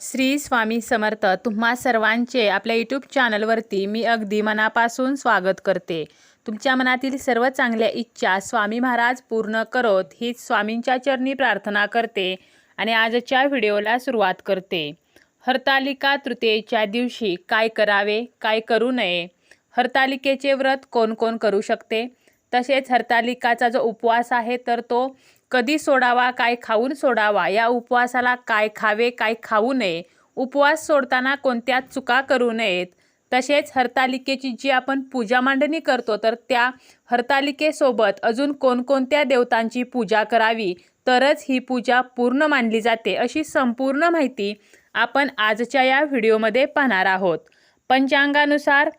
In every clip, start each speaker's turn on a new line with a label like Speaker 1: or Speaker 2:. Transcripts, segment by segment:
Speaker 1: श्री स्वामी समर्थ तुम्हा सर्वांचे आपल्या यूट्यूब चॅनलवरती मी अगदी मनापासून स्वागत करते. तुमच्या मनातील सर्व चांगल्या इच्छा स्वामी महाराज पूर्ण करोत हीच स्वामींच्या चरणी प्रार्थना करते आणि आजच्या व्हिडिओला सुरुवात करते. हरतालिका तृतीयेच्या दिवशी काय करावे काय करू नये? हरतालिकेचे व्रत कोण कोण करू शकते? तसेच हरतालिकाचा जो उपवास आहे तर तो कधी सोडावा काय खाऊन सोडावा या उपवासाला काय खावे काय खाऊ नये उपवास सोडताना कोणत्या चुका करू नयेत. तसेच हरतालिकेची जी आपण पूजा मांडणी करतो तर त्या हरतालिकेसोबत अजून कोणकोणत्या देवतांची पूजा करावी तरच ही पूजा पूर्ण मानली जाते अशी संपूर्ण माहिती आपण आजच्या या व्हिडिओमध्ये पाहणार आहोत. पंचांगानुसार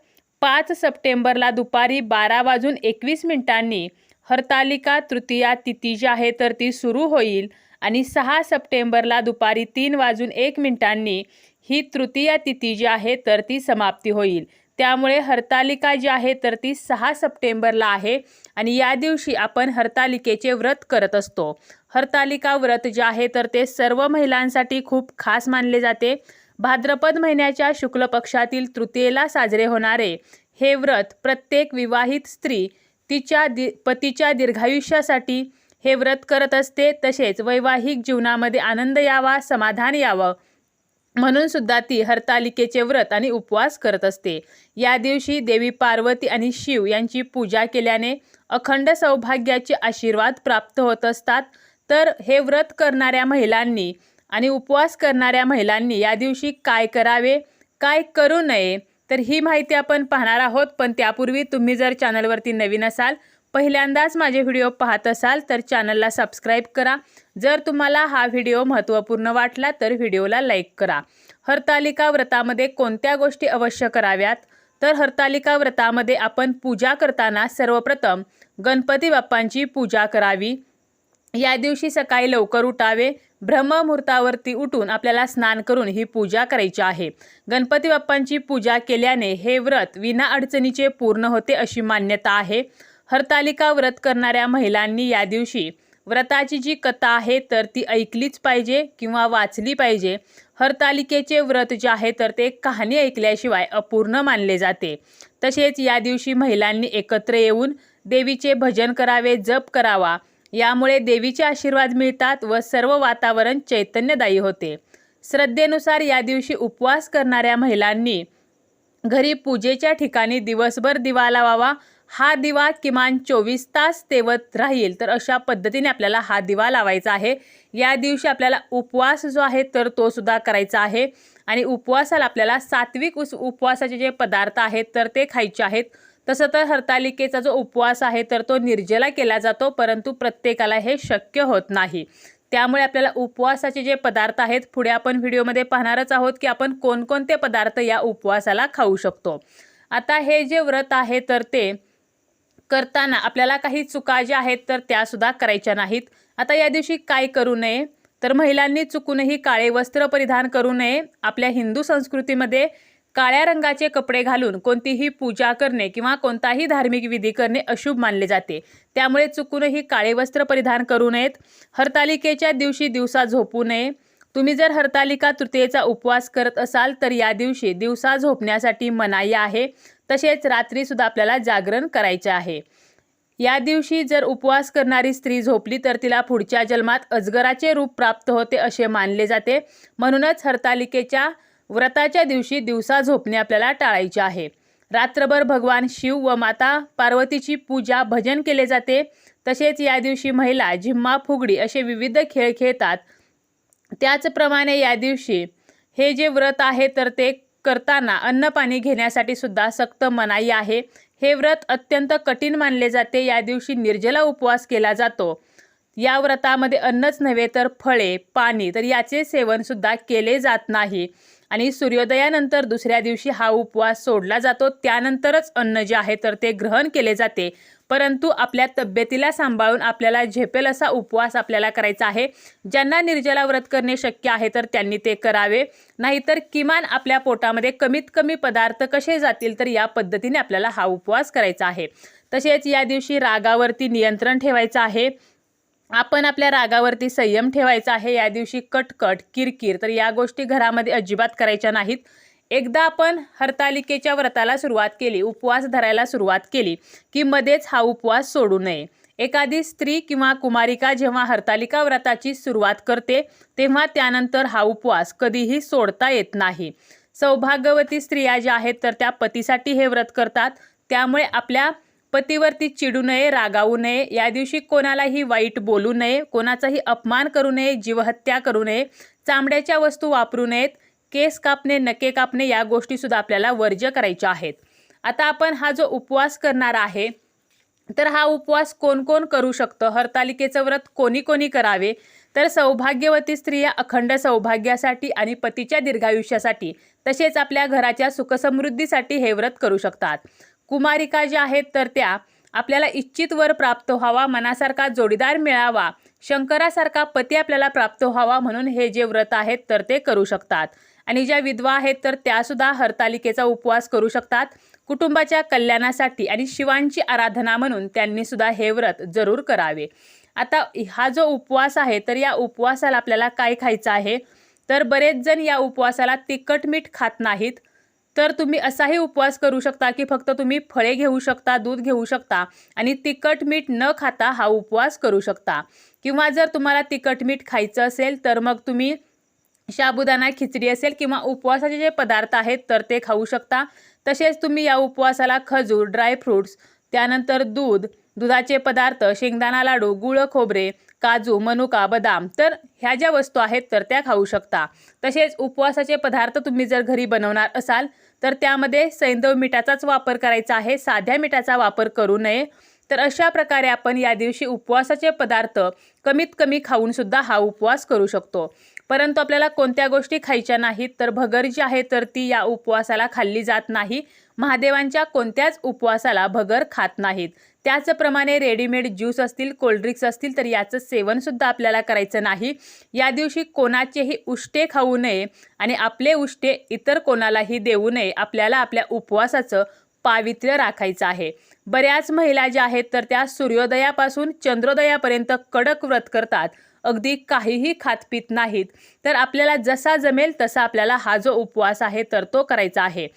Speaker 1: पाच सप्टेंबरला दुपारी बारा वाजून एकवीस मिनिटांनी हरतालिका तृतीया तिथी जी आहे तर ती सुरू होईल. आणि सहा सप्टेंबरला दुपारी तीन वाजून एक मिनिटांनी ही तृतीया तिथी जी आहे तर ती समाप्ती होईल. त्यामुळे हरतालिका जी आहे तर ती सहा सप्टेंबरला आहे आणि या दिवशी आपण हरतालिकेचे व्रत करत असतो. हरतालिका व्रत जे आहे तर ते सर्व महिलांसाठी खूप खास मानले जाते. भाद्रपद महिन्याच्या शुक्ल पक्षातील तृतीयेला साजरे होणारे हे व्रत प्रत्येक विवाहित स्त्री तिच्या दि पतीच्या दीर्घायुष्यासाठी हे व्रत करत असते तसेच वैवाहिक जीवनामध्ये आनंद यावा समाधान यावं. म्हणून सुद्धा ती हरतालिकेचे व्रत आणि उपवास करत असते. या दिवशी देवी पार्वती आणि शिव यांची पूजा केल्याने अखंड सौभाग्याचे आशीर्वाद प्राप्त होत असतात. तर हे व्रत करणाऱ्या महिलांनी आणि उपवास करणाऱ्या महिलांनी या दिवशी काय करावे? काय करू नये? तर ही माहिती आपण पाहणार आहोत पण त्यापूर्वी तुम्ही जर चॅनलवरती नवीन असाल पहिल्यांदाच माझे व्हिडिओ पाहत असाल तर चॅनलला सबस्क्राईब करा. जर तुम्हाला हा व्हिडिओ महत्त्वपूर्ण वाटला तर व्हिडिओला लाईक करा. हरतालिका व्रतामध्ये कोणत्या गोष्टी अवश्य कराव्यात? तर हरतालिका व्रतामध्ये आपण पूजा करताना सर्वप्रथम गणपती बाप्पांची पूजा करावी. या दिवशी सकाळी लवकर उठावे ब्रह्ममुहूर्तावरती उठून आपल्याला स्नान करून ही पूजा करायची आहे. गणपती बाप्पांची पूजा केल्याने हे व्रत विना अडचणीचे पूर्ण होते अशी मान्यता आहे. हरतालिका व्रत करणाऱ्या महिलांनी या दिवशी व्रताची जी कथा आहे तर ती ऐकलीच पाहिजे किंवा वाचली पाहिजे. हरतालिकेचे व्रत जे आहे तर ते कहाणी ऐकल्याशिवाय अपूर्ण मानले जाते. तसेच या दिवशी महिलांनी एकत्र येऊन देवीचे भजन करावे जप करावा. यामुळे देवीचे आशीर्वाद मिळतात व सर्व वातावरण चैतन्यदायी होते. श्रद्धेनुसार या दिवशी उपवास करणाऱ्या महिलांनी घरी पूजेच्या ठिकाणी दिवसभर दिवा लावावा. हा दिवा किमान चोवीस तास तेवत राहील. तर अशा पद्धतीने आपल्याला हा दिवा लावायचा आहे. या दिवशी आपल्याला उपवास जो आहे तर तो सुद्धा करायचा आहे. आणि उपवासाला आपल्याला सात्विक उस उपवासाचे जे पदार्थ आहेत तर ते खायचे आहेत. तसं तर हरतालिकेचा जो उपवास आहे तर तो निर्जला केला जातो परंतु प्रत्येकाला हे शक्य होत नाही. त्यामुळे आपल्याला उपवासाचे जे पदार्थ आहेत पुढे आपण व्हिडिओमध्ये पाहणारच आहोत की आपण कोणकोणते पदार्थ या उपवासाला खाऊ शकतो. आता हे जे व्रत आहे तर ते करताना आपल्याला काही चुका ज्या आहेत तर त्यासुद्धा करायच्या नाहीत. आता या दिवशी काय करू नये? तर महिलांनी चुकूनही काळे वस्त्र परिधान करू नये. आपल्या हिंदू संस्कृतीमध्ये काळ्या रंगाचे कपडे घालून कोणतीही पूजा करणे किंवा कोणताही धार्मिक विधी करणे अशुभ मानले जाते. त्यामुळे चुकूनही काळे वस्त्र परिधान करू नयेत. हरतालिकेच्या दिवशी दिवसा झोपू नये. तुम्ही जर हरतालिका तृतीयेचा उपवास करत असाल तर या दिवशी दिवसा झोपण्यासाठी मनाई आहे. तसेच रात्रीसुद्धा आपल्याला जागरण करायचे आहे. या दिवशी जर उपवास करणारी स्त्री झोपली तर तिला पुढच्या जन्मात अजगराचे रूप प्राप्त होते असे मानले जाते. म्हणूनच हरतालिकेच्या व्रताच्या दिवशी दिवसा झोपणे आपल्याला टाळायचे आहे. रात्रभर भगवान शिव व माता पार्वतीची पूजा भजन केले जाते. तसेच या दिवशी महिला झिम्मा फुगडी असे विविध खेळ खेळतात. त्याचप्रमाणे या दिवशी हे जे व्रत आहे तर ते करताना अन्नपाणी घेण्यासाठी सुद्धा सक्त मनाई आहे. हे व्रत अत्यंत कठीण मानले जाते. या दिवशी निर्जला उपवास केला जातो. या व्रतामध्ये अन्नच नव्हे तर फळे पाणी तर याचे सेवनसुद्धा केले जात नाही. आणि सूर्योदयानंतर दुसऱ्या दिवशी हा उपवास सोडला जातो. त्यानंतरच अन्न जे आहे तर ते ग्रहण केले जाते. परंतु आपल्या तब्येतीला सांभाळून आपल्याला झेपेल असा उपवास आपल्याला करायचा आहे. ज्यांना निर्जला व्रत करणे शक्य आहे तर त्यांनी ते करावे. नाहीतर किमान आपल्या पोटामध्ये कमीत कमी पदार्थ कसे जातील तर या पद्धतीने आपल्याला हा उपवास करायचा आहे. तसेच या दिवशी रागावरती नियंत्रण ठेवायचं आहे. आपण आपल्या रागावरती संयम ठेवायचा आहे या दिवशी कटकट किरकिर तर या गोष्टी घरामध्ये अजिबात करायच्या नाहीत. एकदा आपण हरतालिकेच्या व्रताला सुरुवात केली उपवास धरायला सुरुवात केली की मध्येच हा उपवास सोडू नये. एखादी स्त्री किंवा कुमारिका जेव्हा हरतालिका व्रताची सुरुवात करते तेव्हा त्यानंतर हा उपवास कधीही सोडता येत नाही. सौभाग्यवती स्त्रिया ज्या आहेत तर त्या पतीसाठी हे व्रत करतात. त्यामुळे आपल्या पतीवरती चिडू नये रागावू नये. या दिवशी कोणालाही वाईट बोलू नये. कोणाचाही अपमान करू नये. जीवहत्या करू नये. चामड्याच्या वस्तू वापरू नयेत. केस कापणे नके कापणे या गोष्टीसुद्धा आपल्याला वर्ज्य करायच्या आहेत. आता आपण हा जो उपवास करणार आहे तर हा उपवास कोण कोण करू शकतं? हरतालिकेचं व्रत कोणी कोणी करावे? तर सौभाग्यवती स्त्रिया अखंड सौभाग्यासाठी आणि पतीच्या दीर्घायुष्यासाठी तसेच आपल्या घराच्या सुखसमृद्धीसाठी हे व्रत करू शकतात. कुमारिका ज्या आहेत तर त्या आपल्याला इच्छित वर प्राप्त व्हावा मनासारखा जोडीदार मिळावा शंकरासारखा पती आपल्याला प्राप्त व्हावा म्हणून हे जे व्रत आहेत तर ते करू शकतात. आणि ज्या विधवा आहेत तर त्यासुद्धा हरतालिकेचा उपवास करू शकतात. कुटुंबाच्या कल्याणासाठी आणि शिवांची आराधना म्हणून त्यांनी सुद्धा हे व्रत जरूर करावे. आता हा जो उपवास आहे तर या उपवासाला आपल्याला काय खायचं आहे? तर बरेच जण या उपवासाला तिखट मीठ खात नाहीत. तर तुम्ही असाही उपवास करू शकता की फक्त तुम्ही फळे घेऊ शकता दूध घेऊ शकता आणि तिखट मीठ न खाता हा उपवास करू शकता. किंवा जर तुम्हाला तिखट मीठ खायचं असेल तर मग तुम्ही साबुदाणा खिचडी असेल किंवा उपवासाचे जे पदार्थ आहेत तर ते खाऊ शकता. तसेच तुम्ही या उपवासाला खजूर ड्रायफ्रूट्स त्यानंतर दूध दुधाचे पदार्थ शेंगदाणा लाडू गुळ खोबरे काजू मनुका बदाम तर ह्या ज्या वस्तू आहेत तर त्या खाऊ शकता. तसेच उपवासाचे पदार्थ तुम्ही जर घरी बनवणार असाल तर त्यामध्ये सैंदव मिठाचाच वापर करायचा आहे. साध्या मिठाचा वापर करू नये. तर अशा प्रकारे आपण या दिवशी उपवासाचे पदार्थ कमीत कमी खाऊनसुद्धा हा उपवास करू शकतो. परंतु आपल्याला कोणत्या गोष्टी खायच्या नाहीत तर भगर जी आहे तर ती या उपवासाला खाल्ली जात नाही. महादेवांच्या कोणत्याच उपवासाला भगर खात नाहीत. त्याचप्रमाणे रेडीमेड ज्यूस असतील कोल्ड्रिंक्स असतील तर याचं सेवनसुद्धा आपल्याला करायचं नाही. या दिवशी कोणाचेही उष्टे खाऊ नये आणि आपले उष्टे इतर कोणालाही देऊ नये आपल्याला आपल्या उपवासाचं पावित्र्य राखायचं आहे. बऱ्याच महिला ज्या आहेत तर त्या सूर्योदयापासून चंद्रोदयापर्यंत कडक व्रत करतात. अगदी काहीही खातपीत नाहीत. तर आपल्याला जसा जमेल तसा आपल्याला हा जो उपवास आहे तर तो करायचा आहे.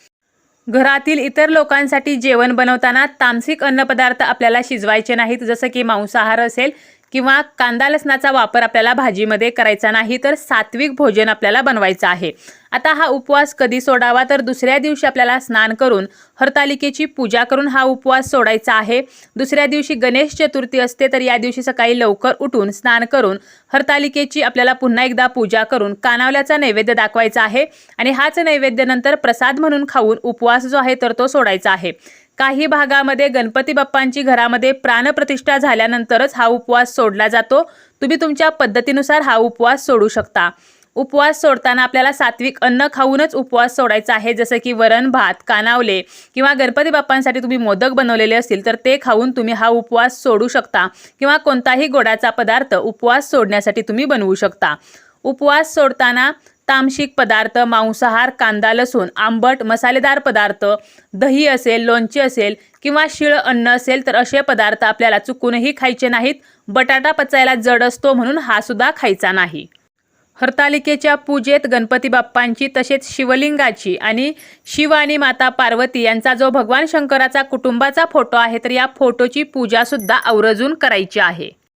Speaker 1: घरातील इतर लोकांसाठी जेवण बनवताना तामसिक अन्नपदार्थ आपल्याला शिजवायचे नाहीत. जसं की मांसाहार असेल किंवा कांदा लसणाचा वापर आपल्याला भाजीमध्ये करायचा नाही तर सात्विक भोजन आपल्याला बनवायचं आहे. आता हा उपवास कधी सोडावा? तर दुसऱ्या दिवशी आपल्याला स्नान करून हरतालिकेची पूजा करून हा उपवास सोडायचा आहे. दुसऱ्या दिवशी गणेश चतुर्थी असते तर या दिवशी सकाळी लवकर उठून स्नान करून हरतालिकेची आपल्याला पुन्हा एकदा पूजा करून कानावल्याचा नैवेद्य दाखवायचा आहे. आणि हाच नैवेद्य नंतर प्रसाद म्हणून खाऊन उपवास जो आहे तर तो सोडायचा आहे. काही भागामध्ये गणपती बाप्पांची घरामध्ये प्राणप्रतिष्ठा झाल्यानंतरच हा उपवास सोडला जातो. तुम्ही तुमच्या पद्धतीनुसार हा उपवास सोडू शकता. उपवास सोडताना आपल्याला सात्विक अन्न खाऊनच उपवास सोडायचा आहे. जसं की वरण भात कानावले किंवा गणपती बाप्पांसाठी तुम्ही मोदक बनवलेले असतील तर ते खाऊन तुम्ही हा उपवास सोडू शकता किंवा कोणताही गोडाचा पदार्थ उपवास सोडण्यासाठी तुम्ही बनवू शकता. उपवास सोडताना तामशिक पदार्थ मांसाहार कांदा लसूण आंबट मसालेदार पदार्थ दही असेल लोणचे असेल किंवा शिळ अन्न असेल तर असे पदार्थ आपल्याला चुकूनही खायचे नाहीत. बटाटा पचायला जड असतो म्हणून हा सुद्धा खायचा नाही. हरतालिकेच्या पूजेत गणपती बाप्पांची तसेच शिवलिंगाची आणि शिव आणि माता पार्वती यांचा जो भगवान शंकराचा कुटुंबाचा फोटो आहे तर या फोटोची पूजासुद्धा आवर्जून करायची आहे.